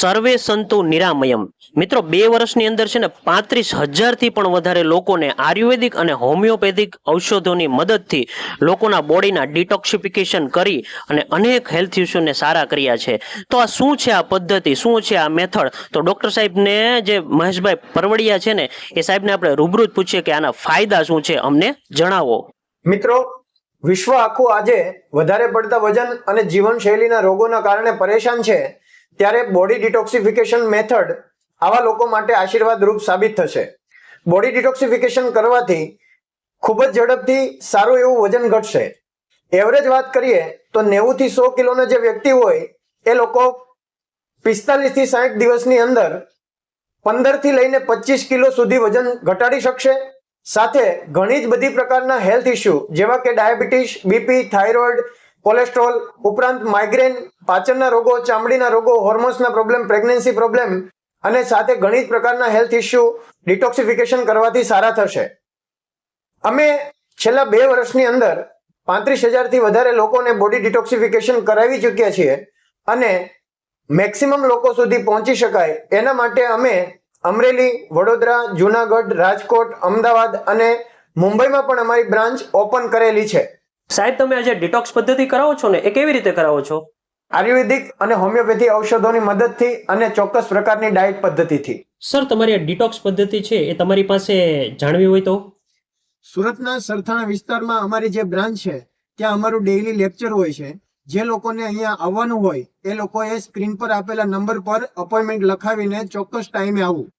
સર્વે સંતુ નિરામયમ. મિત્રો, બે વર્ષની અંદર છે ને પાંત્રીસ હજારથી પણ વધારે લોકોને આયુર્વેદિક અને હોમિયોપેથિક ઔષધોની મદદથી લોકોના બોડીના ડિટોક્સિફિકેશન કરી અને અનેક હેલ્થ ઇસ્યુને સારા કર્યા છે. તો આ શું છે આ પદ્ધતિ? શું છે આ મેથડ? તો ડૉક્ટર સાહેબને જે મહેશભાઈ પરવડિયા છે ને, એ સાહેબને આપણે રૂબરૂ જ પૂછીએ કે આના ફાયદા શું છે અમને જણાવો. મિત્રો, વિશ્વ આખું આજે વધારે પડતા વજન અને જીવનશૈલીના રોગોના કારણે પરેશાન છે. ત્યારે બોડી ડિટોક્સિફિકેશન મેથડ આવા લોકો માટે આશીર્વાદ રૂપ સાબિત થશે. બોડી ડિટોક્સિફિકેશન કરવાથી ખૂબ જ ઝડપથી સારું એવું વજન ઘટશે. એવરેજ વાત કરીએ તો નેવું થી સો કિલોનો જે વ્યક્તિ હોય, એ લોકો પિસ્તાલીસથી સાઠ દિવસની અંદર પંદરથી લઈને પચીસ કિલો સુધી વજન ઘટાડી શકશે. સાથે ઘણી જ બધી પ્રકારના હેલ્થ ઇસ્યુ જેવા કે ડાયાબિટીસ, બીપી, થાઇરોઇડ, કોલેસ્ટ્રોલ, ઉપરાંત માઇગ્રેન પાચનના રોગો, ચામડીના રોગો હોર્મોન્સના પ્રોબ્લેમ પ્રેગ્નન્સી પ્રોબ્લેમ અને સાથે ઘણી જ પ્રકારના હેલ્થ ઇસ્યુ ડિટોક્સિફિકેશન કરવાથી સારા થશે. અમે છેલ્લા બે વર્ષની અંદર પાંત્રીસ હજારથી વધારે લોકોને બોડી ડિટોક્સિફિકેશન કરાવી ચૂક્યા છીએ અને મેક્સિમમ લોકો સુધી પહોંચી શકાય. એના માટે અમે અમરેલી, વડોદરા, જુનાગઢ, રાજકોટ, અમદાવાદ અને મુંબઈમાં પણ અમારી બ્રાન્ચ ઓપન કરેલી છે. સાહેબ, તમે આજે ડિટોક્સ પદ્ધતિ કરાવો છો ને? એ કેવી રીતે કરાવો છો? આયુર્વેદિક અને હોમિયોપેથી ઔષધોની મદદથી અને ચોક્કસ પ્રકારની ડાયટ પદ્ધતિથી. સર તમારી આ ડિટોક્સ પદ્ધતિ છે એ તમારી પાસે જાણવી હોય તો? સુરતના સરથાણા વિસ્તારમાં અમારી જે બ્રાન્ચ છે ત્યાં અમારું ડેઇલી લેક્ચર હોય છે. જે લોકોને અહીંયા આવવાનું હોય એ લોકોએ સ્ક્રીન પર આપેલા નંબર પર અપોઇન્ટમેન્ટ લખાવીને ચોક્કસ ટાઈમે આવવું